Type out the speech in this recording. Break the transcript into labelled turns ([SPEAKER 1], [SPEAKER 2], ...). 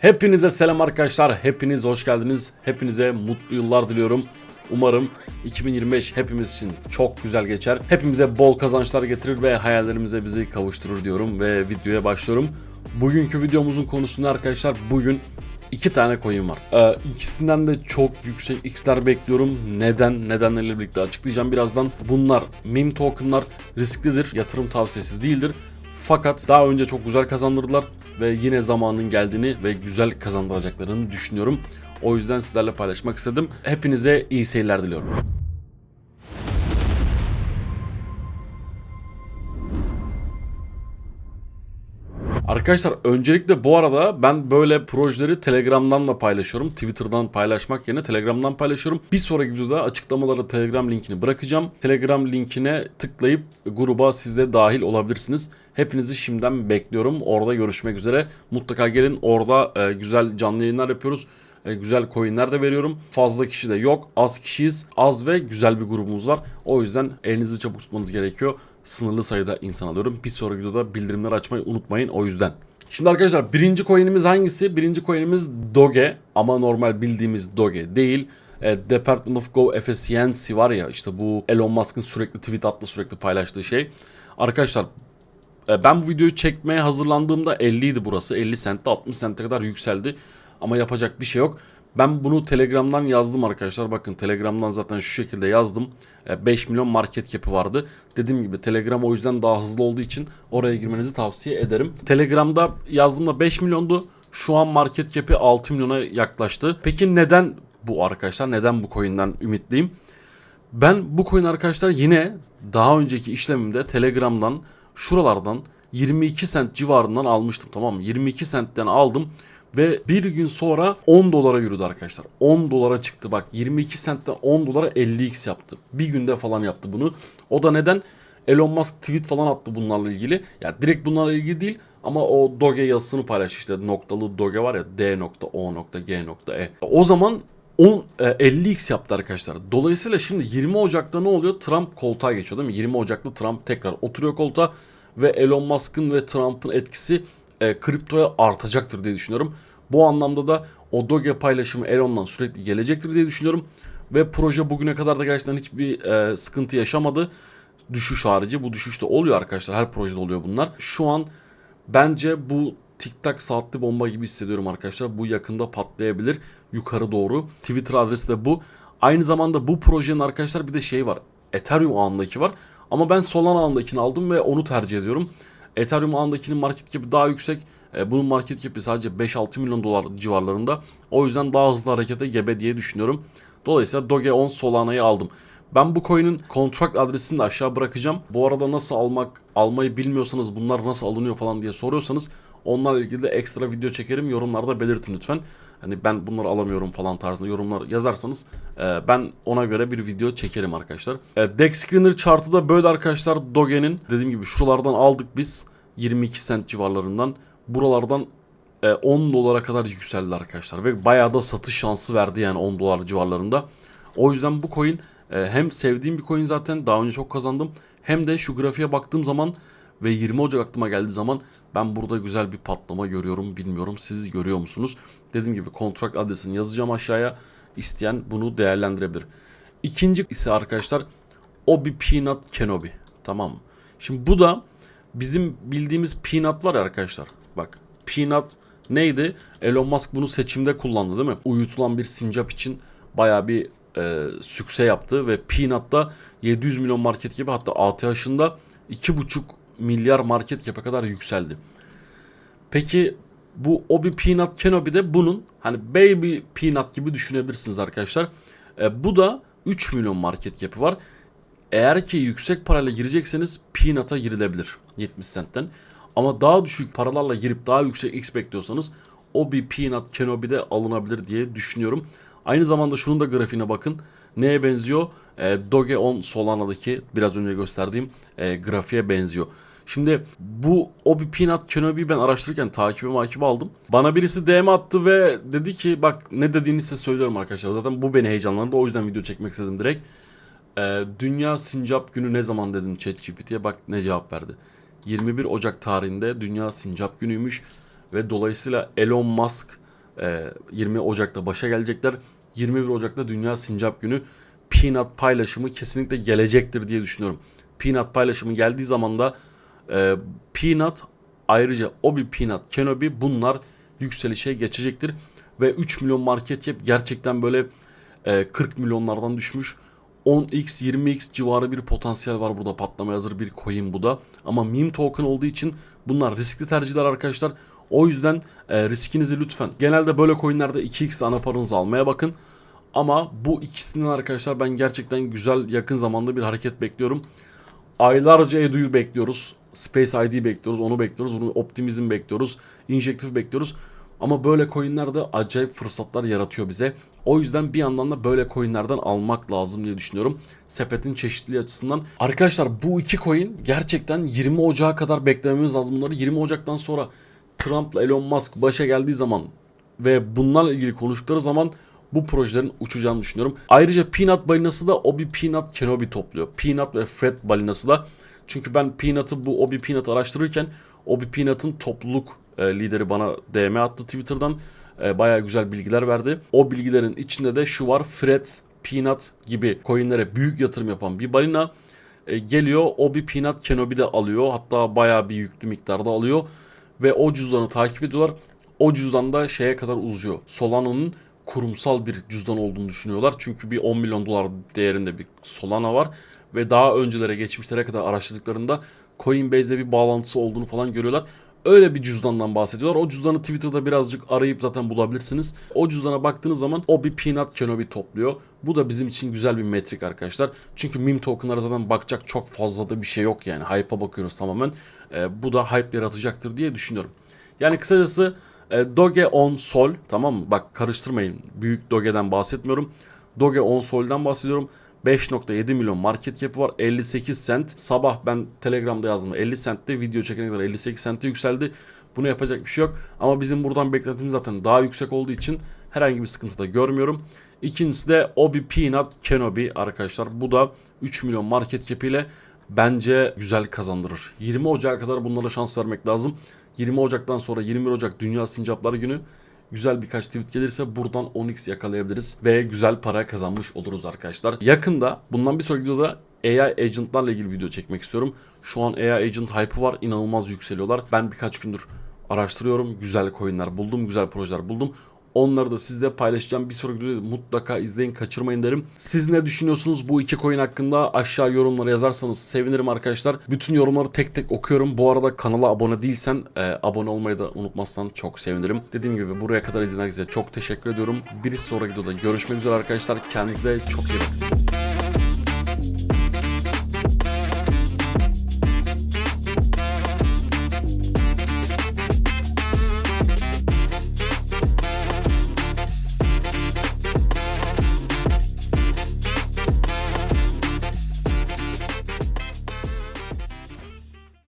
[SPEAKER 1] Hepinize selam arkadaşlar. Hepiniz hoş geldiniz. Hepinize mutlu yıllar diliyorum. Umarım 2025 hepimiz için çok güzel geçer. Hepimize bol kazançlar getirir ve hayallerimize bizi kavuşturur diyorum ve videoya başlıyorum. Bugünkü videomuzun konusunda arkadaşlar bugün iki tane coin var. Ee, ikisinden de çok yüksek x'ler bekliyorum. Neden? Nedenlerle birlikte açıklayacağım birazdan. Bunlar meme tokenlar risklidir. Yatırım tavsiyesi değildir. Fakat daha önce çok güzel kazandırdılar ve yine zamanın geldiğini ve güzel kazandıracaklarını düşünüyorum. O yüzden sizlerle paylaşmak istedim. Hepinize iyi seyirler diliyorum. Arkadaşlar öncelikle bu arada ben böyle projeleri Telegram'dan da paylaşıyorum. Twitter'dan paylaşmak yerine Telegram'dan paylaşıyorum. Bir sonraki videoda açıklamalara Telegram linkini bırakacağım. Telegram linkine tıklayıp gruba siz de dahil olabilirsiniz. Hepinizi şimdiden bekliyorum. Orada görüşmek üzere. Mutlaka gelin. Orada e, güzel canlı yayınlar yapıyoruz. E, güzel coinler de veriyorum. Fazla kişi de yok. Az kişiyiz. Az ve güzel bir grubumuz var. O yüzden elinizi çabuk tutmanız gerekiyor. Sınırlı sayıda insan alıyorum. Bir sonraki videoda bildirimleri açmayı unutmayın o yüzden. Şimdi arkadaşlar birinci coin'imiz hangisi? Birinci coin'imiz Doge ama normal bildiğimiz Doge değil. E, Department of Go Efficiency var ya işte bu Elon Musk'ın sürekli tweet atlı sürekli paylaştığı şey. Arkadaşlar ben bu videoyu çekmeye hazırlandığımda 50 idi burası. 50 centte 60 cente kadar yükseldi. Ama yapacak bir şey yok. Ben bunu Telegram'dan yazdım arkadaşlar. Bakın Telegram'dan zaten şu şekilde yazdım. 5 milyon market cap'i vardı. Dediğim gibi Telegram o yüzden daha hızlı olduğu için oraya girmenizi tavsiye ederim. Telegram'da yazdığımda 5 milyondu. Şu an market cap'i 6 milyona yaklaştı. Peki neden bu arkadaşlar? Neden bu coin'den ümitliyim? Ben bu coin arkadaşlar yine daha önceki işlemimde Telegram'dan şuralardan 22 sent civarından almıştım tamam mı? 22 sentten aldım ve bir gün sonra 10 dolara yürüdü arkadaşlar. 10 dolara çıktı bak 22 sentten 10 dolara 50x yaptı. Bir günde falan yaptı bunu. O da neden? Elon Musk tweet falan attı bunlarla ilgili. Ya yani direkt bunlarla ilgili değil ama o Doge yazısını paylaştı işte noktalı Doge var ya D.O.G.E. O zaman 10 e, 50x yaptı arkadaşlar. Dolayısıyla şimdi 20 Ocak'ta ne oluyor? Trump koltuğa geçiyor değil mi? 20 Ocak'ta Trump tekrar oturuyor koltuğa ve Elon Musk'ın ve Trump'ın etkisi e, kriptoya artacaktır diye düşünüyorum. Bu anlamda da o Doge paylaşımı Elon'dan sürekli gelecektir diye düşünüyorum. Ve proje bugüne kadar da gerçekten hiçbir e, sıkıntı yaşamadı. Düşüş harici. Bu düşüş de oluyor arkadaşlar. Her projede oluyor bunlar. Şu an bence bu Tic Tac saatli bomba gibi hissediyorum arkadaşlar. Bu yakında patlayabilir. Yukarı doğru. Twitter adresi de bu. Aynı zamanda bu projenin arkadaşlar bir de şey var. Ethereum ağındaki var. Ama ben Solana ağındakini aldım ve onu tercih ediyorum. Ethereum ağındakinin market cap'i daha yüksek. E, bunun market cap'i sadece 5-6 milyon dolar civarlarında. O yüzden daha hızlı harekete gebe diye düşünüyorum. Dolayısıyla Doge 10 Solana'yı aldım. Ben bu coin'in kontrat adresini de aşağı bırakacağım. Bu arada nasıl almak, almayı bilmiyorsanız bunlar nasıl alınıyor falan diye soruyorsanız onlarla ilgili de ekstra video çekerim. Yorumlarda belirtin lütfen. Hani ben bunları alamıyorum falan tarzında yorumlar yazarsanız e, ben ona göre bir video çekerim arkadaşlar. E, Dex Screener chartı da böyle arkadaşlar Doge'nin dediğim gibi şuralardan aldık biz 22 cent civarlarından. Buralardan e, 10 dolara kadar yükseldi arkadaşlar ve bayağı da satış şansı verdi yani 10 dolar civarlarında. O yüzden bu coin e, hem sevdiğim bir coin zaten daha önce çok kazandım hem de şu grafiğe baktığım zaman ve 20 Ocak aklıma geldiği zaman ben burada güzel bir patlama görüyorum. Bilmiyorum siz görüyor musunuz? Dediğim gibi kontrat adresini yazacağım aşağıya. İsteyen bunu değerlendirebilir. İkinci ise arkadaşlar Obi Peanut Kenobi. Tamam mı? Şimdi bu da bizim bildiğimiz Peanut var ya arkadaşlar. Bak Peanut neydi? Elon Musk bunu seçimde kullandı değil mi? Uyutulan bir sincap için baya bir e, sükse yaptı ve Peanut'ta 700 milyon market gibi hatta ATH'ında 2,5 milyar market cap'e kadar yükseldi. Peki bu Obi Peanut Kenobi de bunun hani Baby Peanut gibi düşünebilirsiniz arkadaşlar. E, bu da 3 milyon market cap'i var. Eğer ki yüksek parayla girecekseniz Peanut'a girilebilir 70 centten. Ama daha düşük paralarla girip daha yüksek X bekliyorsanız Obi Peanut Kenobi de alınabilir diye düşünüyorum. Aynı zamanda şunun da grafiğine bakın. Neye benziyor? E, Doge 10 Solana'daki biraz önce gösterdiğim e, grafiğe benziyor. Şimdi bu Obi Peanut Kenobi'yi ben araştırırken takibe makibe aldım. Bana birisi DM attı ve dedi ki bak ne dediğini size söylüyorum arkadaşlar. Zaten bu beni heyecanlandı o yüzden video çekmek istedim direkt. Ee, Dünya Sincap Günü ne zaman dedin ChatGPT'ye bak ne cevap verdi. 21 Ocak tarihinde Dünya Sincap Günü'ymüş ve dolayısıyla Elon Musk Ee, 20 Ocak'ta başa gelecekler. 21 Ocak'ta Dünya Sincap Günü. Peanut paylaşımı kesinlikle gelecektir diye düşünüyorum. Peanut paylaşımı geldiği zaman da e, Peanut ayrıca Obi Peanut, Kenobi bunlar yükselişe geçecektir. Ve 3 milyon market cap gerçekten böyle e, 40 milyonlardan düşmüş. 10x 20x civarı bir potansiyel var burada patlamaya hazır bir coin bu da. Ama meme token olduğu için bunlar riskli tercihler arkadaşlar. O yüzden e, riskinizi lütfen genelde böyle coinlerde 2x ana paranızı almaya bakın. Ama bu ikisinden arkadaşlar ben gerçekten güzel yakın zamanda bir hareket bekliyorum. Aylarca Edu'yu bekliyoruz. Space ID bekliyoruz. Onu bekliyoruz. Bunu Optimizm bekliyoruz. Injective bekliyoruz. Ama böyle coinler de acayip fırsatlar yaratıyor bize. O yüzden bir yandan da böyle coinlerden almak lazım diye düşünüyorum. Sepetin çeşitliliği açısından. Arkadaşlar bu iki coin gerçekten 20 Ocağı kadar beklememiz lazım. Bunları 20 Ocak'tan sonra Trump'la Elon Musk başa geldiği zaman ve bunlarla ilgili konuştukları zaman bu projelerin uçacağını düşünüyorum. Ayrıca Peanut balinası da Obi Peanut Kenobi topluyor. Peanut ve Fred balinası da. Çünkü ben Peanut'ı bu Obi Peanut'ı araştırırken Obi Peanut'ın topluluk e, lideri bana DM attı Twitter'dan. E, bayağı güzel bilgiler verdi. O bilgilerin içinde de şu var. Fred, Peanut gibi coinlere büyük yatırım yapan bir balina e, geliyor. Obi Peanut Kenobi de alıyor. Hatta bayağı bir yüklü miktarda alıyor. Ve o cüzdanı takip ediyorlar. O cüzdan da şeye kadar uzuyor. Solano'nun kurumsal bir cüzdan olduğunu düşünüyorlar. Çünkü bir 10 milyon dolar değerinde bir Solana var. Ve daha öncelere geçmişlere kadar araştırdıklarında Coinbase'le bir bağlantısı olduğunu falan görüyorlar. Öyle bir cüzdandan bahsediyorlar. O cüzdanı Twitter'da birazcık arayıp zaten bulabilirsiniz. O cüzdana baktığınız zaman o bir peanut Kenobi topluyor. Bu da bizim için güzel bir metrik arkadaşlar. Çünkü meme tokenlara zaten bakacak çok fazla da bir şey yok yani. Hype'a bakıyoruz tamamen. Ee, bu da hype yaratacaktır diye düşünüyorum. Yani kısacası e, Doge on Sol tamam mı? Bak karıştırmayın. Büyük Doge'den bahsetmiyorum. Doge on Sol'den bahsediyorum. 5.7 milyon market cap'i var. 58 cent. Sabah ben Telegram'da yazdım. 50 cent'te video çekene kadar 58 cent'e yükseldi. Bunu yapacak bir şey yok. Ama bizim buradan beklentimiz zaten daha yüksek olduğu için herhangi bir sıkıntı da görmüyorum. İkincisi de Obi Peanut Kenobi arkadaşlar. Bu da 3 milyon market cap ile bence güzel kazandırır. 20 Ocak'a kadar bunlara şans vermek lazım. 20 Ocak'tan sonra 21 Ocak Dünya Sincaplar Günü güzel birkaç tweet gelirse buradan 10x yakalayabiliriz ve güzel para kazanmış oluruz arkadaşlar. Yakında bundan bir sonraki videoda AI agentlarla ilgili video çekmek istiyorum. Şu an AI agent hype'ı var. inanılmaz yükseliyorlar. Ben birkaç gündür araştırıyorum. Güzel coinler buldum. Güzel projeler buldum. Onları da sizle paylaşacağım. Bir sonraki videoda mutlaka izleyin kaçırmayın derim. Siz ne düşünüyorsunuz bu iki coin hakkında? Aşağı yorumlara yazarsanız sevinirim arkadaşlar. Bütün yorumları tek tek okuyorum. Bu arada kanala abone değilsen e, abone olmayı da unutmazsan çok sevinirim. Dediğim gibi buraya kadar izleyen herkese çok teşekkür ediyorum. Bir sonraki videoda görüşmek üzere arkadaşlar. Kendinize çok iyi bakın.